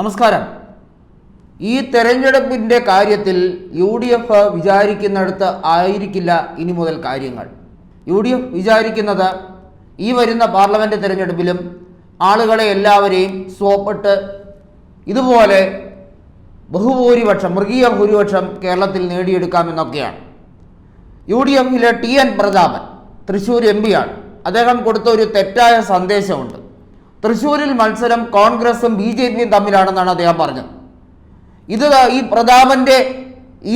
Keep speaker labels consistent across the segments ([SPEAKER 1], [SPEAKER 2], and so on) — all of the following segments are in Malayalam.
[SPEAKER 1] നമസ്കാരം. ഈ തെരഞ്ഞെടുപ്പിന്റെ കാര്യത്തിൽ യു ഡി എഫ് വിചാരിക്കുന്നിടത്ത് ആയിരിക്കില്ല ഇനി മുതൽ കാര്യങ്ങൾ. യു ഡി എഫ് വിചാരിക്കുന്നത് ഈ വരുന്ന പാർലമെന്റ് തിരഞ്ഞെടുപ്പിലും ആളുകളെ എല്ലാവരെയും സോപ്പിട്ട് ഇതുപോലെ ബഹുഭൂരിപക്ഷം മൃഗീയ ഭൂരിപക്ഷം കേരളത്തിൽ നേടിയെടുക്കാമെന്നൊക്കെയാണ്. യു ഡി എഫിലെ T N Prathapan Thrissur M പിയാണ് അദ്ദേഹം കൊടുത്ത ഒരു തെറ്റായ സന്ദേശമുണ്ട്. തൃശ്ശൂരിൽ മത്സരം കോൺഗ്രസും ബി ജെ പിയും തമ്മിലാണെന്നാണ് അദ്ദേഹം പറഞ്ഞത്. ഇത് ഈ പ്രതാപന്റെ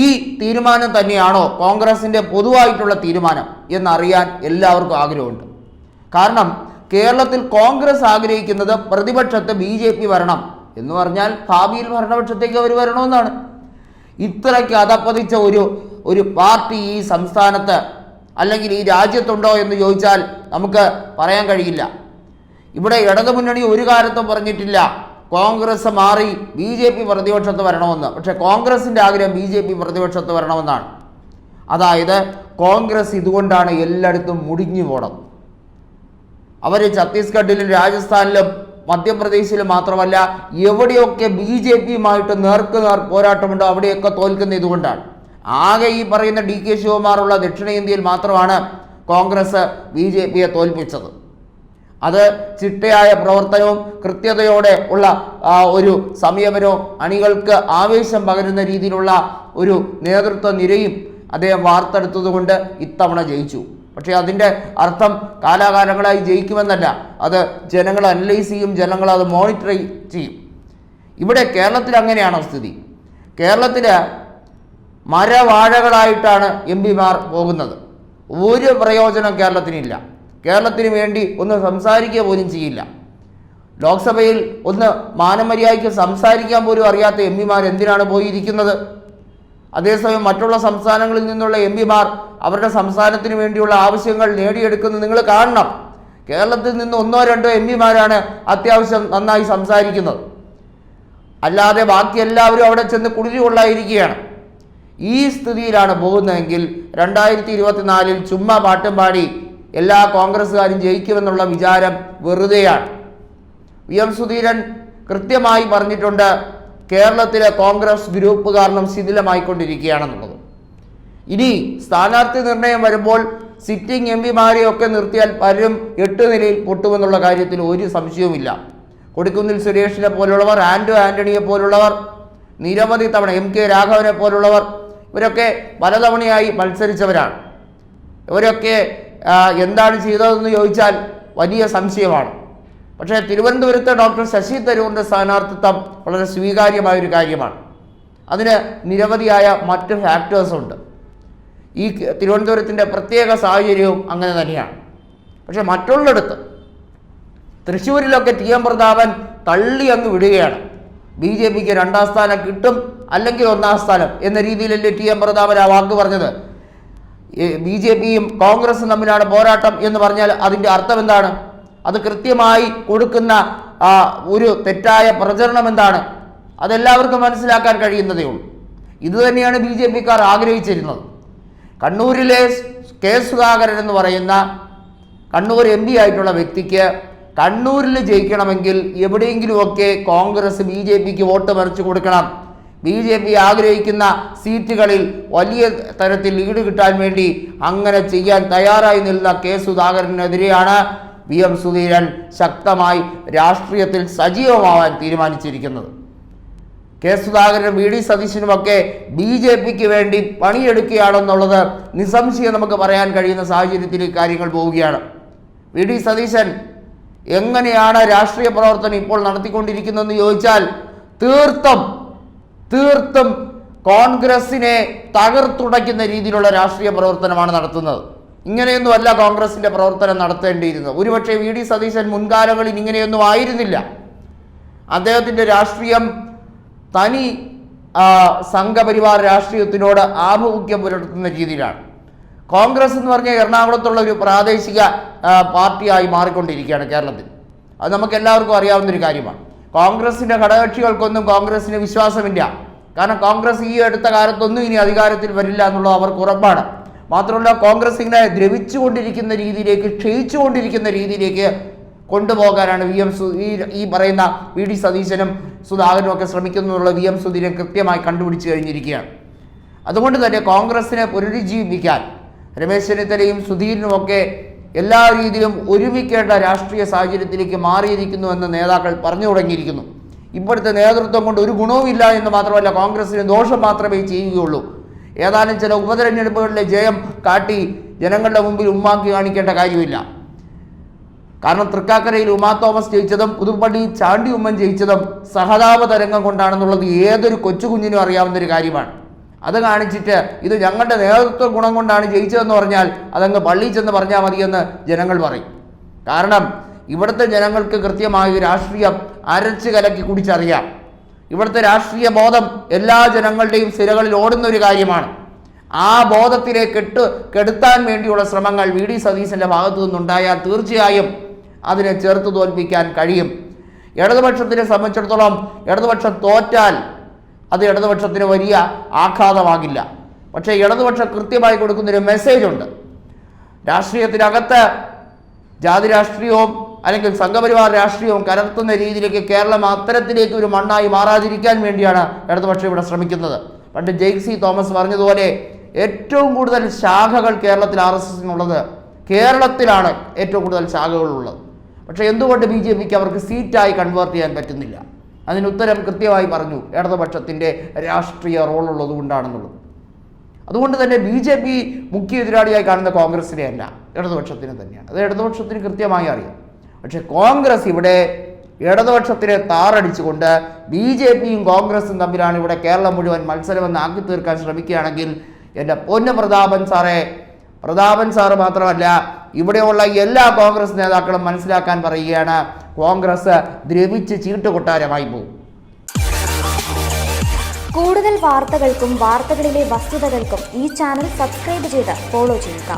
[SPEAKER 1] ഈ തീരുമാനം തന്നെയാണോ കോൺഗ്രസിന്റെ പൊതുവായിട്ടുള്ള തീരുമാനം എന്നറിയാൻ എല്ലാവർക്കും ആഗ്രഹമുണ്ട്. കാരണം കേരളത്തിൽ കോൺഗ്രസ് ആഗ്രഹിക്കുന്നത് പ്രതിപക്ഷത്ത് ബി ജെ പി വരണം എന്ന് പറഞ്ഞാൽ ഭാവിയിൽ ഭരണപക്ഷത്തേക്ക് അവർ വരണമെന്നാണ്. ഇത്രയ്ക്ക് അതപ്പതിച്ച ഒരു ഒരു പാർട്ടി ഈ സംസ്ഥാനത്ത് അല്ലെങ്കിൽ ഈ രാജ്യത്തുണ്ടോ എന്ന് ചോദിച്ചാൽ നമുക്ക് പറയാൻ കഴിയില്ല. ഇവിടെ ഇടതുമുന്നണി ഒരു കാലത്തും പറഞ്ഞിട്ടില്ല. കോൺഗ്രസ് മാറി ബി ജെ പി പ്രതിപക്ഷത്ത് വരണമെന്ന്. പക്ഷേ കോൺഗ്രസിന്റെ ആഗ്രഹം ബി ജെ പി പ്രതിപക്ഷത്ത് വരണമെന്നാണ്. അതായത് കോൺഗ്രസ് ഇതുകൊണ്ടാണ് എല്ലായിടത്തും മുടിഞ്ഞു പോണത്. അവർ ഛത്തീസ്ഗഡിലും രാജസ്ഥാനിലും മധ്യപ്രദേശിലും മാത്രമല്ല എവിടെയൊക്കെ ബി ജെ പിയുമായിട്ട് നേർക്ക് നേർ പോരാട്ടമുണ്ടോ അവിടെയൊക്കെ തോൽക്കുന്ന ഇതുകൊണ്ടാണ്. ആകെ ഈ പറയുന്ന ഡി കെ ശിവകുമാറുള്ള ദക്ഷിണേന്ത്യയിൽ മാത്രമാണ് കോൺഗ്രസ് ബി ജെ പിയെ തോൽപ്പിച്ചത്. അത് ചിട്ടയായ പ്രവർത്തനവും കൃത്യതയോടെ ഉള്ള ഒരു സംയമനവും അണികൾക്ക് ആവേശം പകരുന്ന രീതിയിലുള്ള ഒരു നേതൃത്വ നിരയും അദ്ദേഹം വാർത്തെടുത്തതുകൊണ്ട് ഇത്തവണ ജയിച്ചു. പക്ഷേ അതിന്റെ അർത്ഥം കാലാകാലങ്ങളായി ജയിക്കുമെന്നല്ല. അത് ജനങ്ങൾ അനലൈസ് ചെയ്യും ജനങ്ങൾ അത് മോണിറ്റർ ചെയ്യും. ഇവിടെ കേരളത്തിൽ അങ്ങനെയാണോ സ്ഥിതി. കേരളത്തിൽ മരവാഴകളായിട്ടാണ് എം പിമാർ പോകുന്നത്. ഒരു പ്രയോജനം കേരളത്തിനില്ല. കേരളത്തിന് വേണ്ടി ഒന്ന് സംസാരിക്കുക പോലും ചെയ്യില്ല. ലോക്സഭയിൽ ഒന്ന് മാനമര്യാദയ്ക്ക് സംസാരിക്കാൻ പോലും അറിയാത്ത എം പിമാർ എന്തിനാണ് പോയിരിക്കുന്നത്? അതേസമയം മറ്റുള്ള സംസ്ഥാനങ്ങളിൽ നിന്നുള്ള എം പിമാർ അവരുടെ സംസ്ഥാനത്തിന് വേണ്ടിയുള്ള ആവശ്യങ്ങൾ നേടിയെടുക്കുന്നത് നിങ്ങൾ കാണണം. കേരളത്തിൽ നിന്ന് ഒന്നോ രണ്ടോ എം പിമാരാണ് അത്യാവശ്യം നന്നായി സംസാരിക്കുന്നത്. അല്ലാതെ ബാക്കി എല്ലാവരും അവിടെ ചെന്ന് കുടിരി കൊള്ളായിരിക്കുകയാണ് ഈ സ്ഥിതിയിലാണ് പോകുന്നതെങ്കിൽ രണ്ടായിരത്തി ഇരുപത്തിനാലിൽ ചുമ്മാ പാട്ടും പാടി എല്ലാ കോൺഗ്രസ്സുകാരും ജയിക്കുമെന്നുള്ള വിചാരം വെറുതെയാണ്. വി എം സുധീരൻ കൃത്യമായി പറഞ്ഞിട്ടുണ്ട് കേരളത്തിലെ കോൺഗ്രസ് ഗ്രൂപ്പ് കാരണം ശിഥിലമായിക്കൊണ്ടിരിക്കുകയാണെന്നുള്ളത്. ഇനി സ്ഥാനാർത്ഥി നിർണയം വരുമ്പോൾ സിറ്റിംഗ് എം പിമാരെയൊക്കെ നിർത്തിയാൽ പലരും എട്ട് നിലയിൽ പൊട്ടുമെന്നുള്ള കാര്യത്തിൽ ഒരു സംശയവുമില്ല. കൊടിക്കുന്നിൽ സുരേഷിനെ പോലുള്ളവർ ആൻഡോ ആന്റണിയെ പോലുള്ളവർ നിരവധി തവണ എം കെ രാഘവനെ പോലുള്ളവർ ഇവരൊക്കെ പലതവണയായി മത്സരിച്ചവരാണ്. ഇവരൊക്കെ എന്താണ് ചെയ്തതെന്ന് ചോദിച്ചാൽ വലിയ സംശയമാണ്. പക്ഷേ തിരുവനന്തപുരത്തെ ഡോക്ടർ ശശി തരൂറിന്റെ സ്ഥാനാർത്ഥിത്വം വളരെ സ്വീകാര്യമായ ഒരു കാര്യമാണ്. അതിന് നിരവധിയായ മറ്റ് ഫാക്ടേഴ്സുണ്ട് ഈ തിരുവനന്തപുരത്തിന്റെ പ്രത്യേക സാഹചര്യവും അങ്ങനെ തന്നെയാണ്. പക്ഷേ മറ്റുള്ളിടത്ത് തൃശ്ശൂരിലൊക്കെ ടി എം പ്രതാപൻ തള്ളി അങ്ങ് വിടുകയാണ്. ബി ജെ പിക്ക് രണ്ടാം സ്ഥാനം കിട്ടും അല്ലെങ്കിൽ ഒന്നാം സ്ഥാനം എന്ന രീതിയിലല്ലേ ടി എം പ്രതാപൻ ആ വാക്ക് പറഞ്ഞത്? ബി ജെ പിയും കോൺഗ്രസും തമ്മിലാണ് പോരാട്ടം എന്ന് പറഞ്ഞാൽ അതിന്റെ അർത്ഥം എന്താണ്? അത് കൃത്യമായി കൊടുക്കുന്ന ഒരു തെറ്റായ പ്രചരണം എന്താണ്? അതെല്ലാവർക്കും മനസ്സിലാക്കാൻ കഴിയുന്നതേ ഉള്ളൂ. ഇതുതന്നെയാണ് ബി ജെ പിക്കാർ ആഗ്രഹിച്ചിരുന്നത്. കണ്ണൂരിലെ കെ സുധാകരൻ എന്ന് പറയുന്ന കണ്ണൂർ എം പി ആയിട്ടുള്ള വ്യക്തിക്ക് കണ്ണൂരിൽ ജയിക്കണമെങ്കിൽ എവിടെയെങ്കിലുമൊക്കെ കോൺഗ്രസ് ബി ജെ പിക്ക് വോട്ട് മറിച്ചു കൊടുക്കണം. ബി ജെ പി ആഗ്രഹിക്കുന്ന സീറ്റുകളിൽ വലിയ തരത്തിൽ ലീഡ് കിട്ടാൻ വേണ്ടി അങ്ങനെ ചെയ്യാൻ തയ്യാറായി നിന്ന കെ സുധാകരനെതിരെയാണ് വി എം സുധീരൻ ശക്തമായി രാഷ്ട്രീയത്തിൽ സജീവമാവാൻ തീരുമാനിച്ചിരിക്കുന്നത്. കെ സുധാകരനും വി ഡി സതീശനുമൊക്കെ ബി ജെ പിക്ക് വേണ്ടി പണിയെടുക്കുകയാണെന്നുള്ളത് നിസ്സംശയം നമുക്ക് പറയാൻ കഴിയുന്ന സാഹചര്യത്തിൽ കാര്യങ്ങൾ പോവുകയാണ്. വി ഡി സതീശൻ എങ്ങനെയാണ് രാഷ്ട്രീയ പ്രവർത്തനം ഇപ്പോൾ നടത്തിക്കൊണ്ടിരിക്കുന്നതെന്ന് ചോദിച്ചാൽ തീർത്തും തീർത്തും കോൺഗ്രസിനെ തകർത്തുടയ്ക്കുന്ന രീതിയിലുള്ള രാഷ്ട്രീയ പ്രവർത്തനമാണ് നടത്തുന്നത്. ഇങ്ങനെയൊന്നുമല്ല കോൺഗ്രസിന്റെ പ്രവർത്തനം നടത്തേണ്ടിയിരുന്നത്. ഒരുപക്ഷെ വി. ഡി. സതീശൻ മുൻകാലങ്ങളിൽ ഇങ്ങനെയൊന്നും ആയിരുന്നില്ല. അദ്ദേഹത്തിന്റെ രാഷ്ട്രീയം തനി സംഘപരിവാർ രാഷ്ട്രീയത്തിനോട് ആഭിമുഖ്യം പുലർത്തുന്ന രീതിയിലാണ്. കോൺഗ്രസ് എന്ന് പറഞ്ഞാൽ എറണാകുളത്തുള്ള ഒരു പ്രാദേശിക പാർട്ടിയായി മാറിക്കൊണ്ടിരിക്കുകയാണ് കേരളത്തിൽ. അത് നമുക്ക് എല്ലാവർക്കും അറിയാവുന്നൊരു കാര്യമാണ്. കോൺഗ്രസിന്റെ ഘടകകക്ഷികൾക്കൊന്നും കോൺഗ്രസിന് വിശ്വാസമില്ല. കാരണം കോൺഗ്രസ് ഈ അടുത്ത കാലത്തൊന്നും ഇനി അധികാരത്തിൽ വരില്ല എന്നുള്ളത് അവർക്ക് ഉറപ്പാണ്. മാത്രമല്ല കോൺഗ്രസ് ഇങ്ങനെ ദ്രവിച്ചുകൊണ്ടിരിക്കുന്ന രീതിയിലേക്ക് ക്ഷയിച്ചുകൊണ്ടിരിക്കുന്ന രീതിയിലേക്ക് കൊണ്ടുപോകാനാണ് വി എം സു ഈ ഈ പറയുന്ന വി ഡി സതീശനും സുധാകരനും ഒക്കെ ശ്രമിക്കുന്നുള്ള വി എം സുധീരൻ കൃത്യമായി കണ്ടുപിടിച്ച് കഴിഞ്ഞിരിക്കുകയാണ്. അതുകൊണ്ട് തന്നെ കോൺഗ്രസിനെ പുനരുജ്ജീവിപ്പിക്കാൻ രമേശ് ചെന്നിത്തലയും സുധീരനുമൊക്കെ എല്ലാ രീതിയിലും ഒരുമിക്കേണ്ട രാഷ്ട്രീയ സാഹചര്യത്തിലേക്ക് മാറിയിരിക്കുന്നു എന്ന് നേതാക്കൾ പറഞ്ഞു തുടങ്ങിയിരിക്കുന്നു. ഇപ്പോഴത്തെ നേതൃത്വം കൊണ്ട് ഒരു ഗുണവുമില്ല എന്ന് മാത്രമല്ല കോൺഗ്രസിന് ദോഷം മാത്രമേ ചെയ്യുകയുള്ളൂ. ഏതാനും ചില ഉപതെരഞ്ഞെടുപ്പുകളിലെ ജയം കാട്ടി ജനങ്ങളുടെ മുമ്പിൽ ഉമ്മാക്കി കാണിക്കേണ്ട കാര്യമില്ല. കാരണം തൃക്കാക്കരയിൽ ഉമാ തോമസ് ജയിച്ചതും പുതുപ്പള്ളി ചാണ്ടി ഉമ്മൻ ജയിച്ചതും സഹതാപ തരംഗം കൊണ്ടാണെന്നുള്ളത് ഏതൊരു കൊച്ചുകുഞ്ഞിനും അറിയാവുന്ന ഒരു കാര്യമാണ്. അത് കാണിച്ചിട്ട് ഇത് ഞങ്ങളുടെ നേതൃത്വ ഗുണം കൊണ്ടാണ് ജയിച്ചതെന്ന് പറഞ്ഞാൽ അതങ്ങ് പള്ളിയിൽ ചെന്ന് പറഞ്ഞാൽ മതിയെന്ന് ജനങ്ങൾ പറയും. കാരണം ഇവിടുത്തെ ജനങ്ങൾക്ക് കൃത്യമായി രാഷ്ട്രീയം അരച്ച് കലക്കി കുടിച്ചറിയാം. ഇവിടുത്തെ രാഷ്ട്രീയ ബോധം എല്ലാ ജനങ്ങളുടെയും സിരകളിൽ ഓടുന്ന ഒരു കാര്യമാണ്. ആ ബോധത്തിലെ കെട്ട് കെടുത്താൻ വേണ്ടിയുള്ള ശ്രമങ്ങൾ വി ഡി സതീശന്റെ ഭാഗത്തു നിന്നുണ്ടായാൽ തീർച്ചയായും അതിനെ ചെറുത്തു തോൽപ്പിക്കാൻ കഴിയും. ഇടതുപക്ഷത്തിനെ സംബന്ധിച്ചിടത്തോളം ഇടതുപക്ഷം തോറ്റാൽ അത് ഇടതുപക്ഷത്തിന് വലിയ ആഘാതമാകില്ല. പക്ഷേ ഇടതുപക്ഷം കൃത്യമായി കൊടുക്കുന്നൊരു മെസ്സേജുണ്ട് രാഷ്ട്രീയത്തിനകത്ത് ജാതി രാഷ്ട്രീയവും അല്ലെങ്കിൽ സംഘപരിവാർ രാഷ്ട്രീയവും കലർത്തുന്ന രീതിയിലേക്ക് കേരളം അത്തരത്തിലേക്ക് ഒരു മണ്ണായി മാറാതിരിക്കാൻ വേണ്ടിയാണ് ഇടതുപക്ഷം ഇവിടെ ശ്രമിക്കുന്നത്. പണ്ട് ജെയ്സി തോമസ് പറഞ്ഞതുപോലെ ഏറ്റവും കൂടുതൽ ശാഖകൾ കേരളത്തിൽ ആർ എസ് എസിനുള്ളത് കേരളത്തിലാണ് ഏറ്റവും കൂടുതൽ ശാഖകളുള്ളത്. പക്ഷേ എന്തുകൊണ്ട് ബി ജെ പിക്ക് അവർക്ക് സീറ്റായി കൺവേർട്ട് ചെയ്യാൻ പറ്റുന്നില്ല? അതിന് ഉത്തരം കൃത്യമായി പറഞ്ഞു ഇടതുപക്ഷത്തിന്റെ രാഷ്ട്രീയ റോൾ ഉള്ളത് കൊണ്ടാണെന്നുള്ളത്. അതുകൊണ്ട് തന്നെ ബി ജെ പി മുഖ്യ എതിരാളിയായി കാണുന്ന കോൺഗ്രസിനെ അല്ല ഇടതുപക്ഷത്തിന് തന്നെയാണ്. അത് ഇടതുപക്ഷത്തിന് കൃത്യമായി അറിയാം. പക്ഷെ കോൺഗ്രസ് ഇവിടെ ഇടതുപക്ഷത്തിനെ താറടിച്ചുകൊണ്ട് ബി ജെ പിയും കോൺഗ്രസും തമ്മിലാണ് ഇവിടെ കേരളം മുഴുവൻ മത്സരമെന്ന് ആക്കി തീർക്കാൻ ശ്രമിക്കുകയാണെങ്കിൽ എന്റെ പൊന്ന പ്രതാപൻ സാറേ പ്രതാപൻ സാറ് മാത്രമല്ല ഇവിടെയുള്ള എല്ലാ കോൺഗ്രസ് നേതാക്കളും മനസ്സിലാക്കാൻ പറയുകയാണ് കോൺഗ്രസ് ദ്രവിച്ച് ചീട്ടുകൊട്ടാരമായി പോകും.
[SPEAKER 2] കൂടുതൽ വാർത്തകൾക്കും വാർത്തകളിലെ വസ്തുതകൾക്കും ഈ ചാനൽ സബ്സ്ക്രൈബ് ചെയ്ത് ഫോളോ ചെയ്യുക.